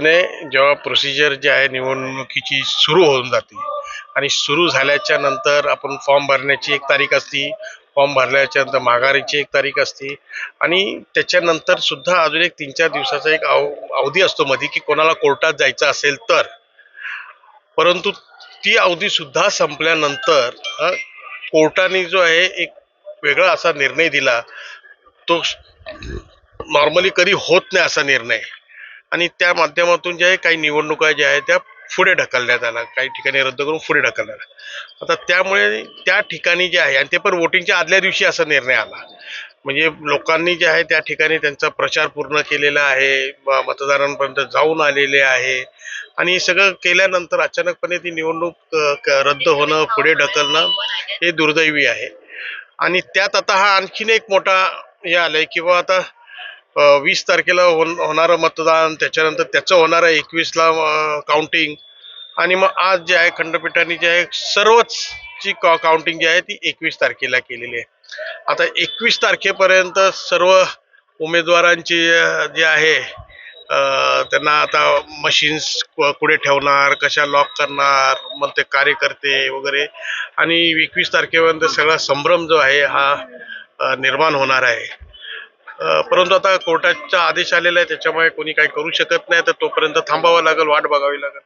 निश्चितपणे जेव्हा प्रोसिजर जी आहे निवडणुकीची सुरू होऊन जाते. आणि सुरू झाल्याच्यानंतर आपण फॉर्म भरण्याची एक तारीख असती फॉर्म भरल्याच्या नंतर माघारीची एक तारीख असते. आणि त्याच्यानंतर सुद्धा अजून एक तीन चार दिवसाचा एक अव अवधी असतो मध्ये की कोणाला कोर्टात जायचं असेल तर. परंतु ती अवधी सुद्धा संपल्यानंतर कोर्टाने जो आहे एक वेगळा असा निर्णय दिला. तो नॉर्मली कधी होत नाही असा निर्णय. आणि त्या माध्यमातून जे आहे काही निवडणुका ज्या आहेत त्या पुढे ढकलण्यात आल्या. काही ठिकाणी रद्द करून पुढे ढकलण्यात आला आता त्यामुळे त्या ठिकाणी जे आहे आणि ते पण वोटिंगच्या आदल्या दिवशी असा निर्णय आला. म्हणजे लोकांनी जे आहे त्या ठिकाणी त्यांचा प्रचार पूर्ण केलेला आहे मतदारांपर्यंत जाऊन आलेले आहे. आणि हे सगळं केल्यानंतर अचानकपणे ती निवडणूक रद्द होणं पुढे ढकलणं हे दुर्दैवी आहे. आणि त्यात आता हा आणखीन एक मोठा हे आलंय किंवा आता वीस तारखेला होण होणारं मतदान त्याच्यानंतर त्याचं होणारं एकवीसला काउंटिंग आणि मग आज जे आहे खंडपीठाने जे आहे सर्वच ची काउंटिंग जी आहे ती एकवीस तारखेला केलेली आहे. आता एकवीस तारखेपर्यंत सर्व उमेदवारांची जे आहे त्यांना आता मशीन्स कुठे ठेवणार कशा लॉक करणार मग ते कार्यकर्ते वगैरे. आणि एकवीस तारखेपर्यंत सगळा संभ्रम जो आहे हा निर्माण होणार आहे. परंतु आता कोर्टाचा आदेश आलेला आहे त्याच्यामुळे कोणी काही करू शकत नाही तर तोपर्यंत थांबावं लागेल वाट बघावी लागेल.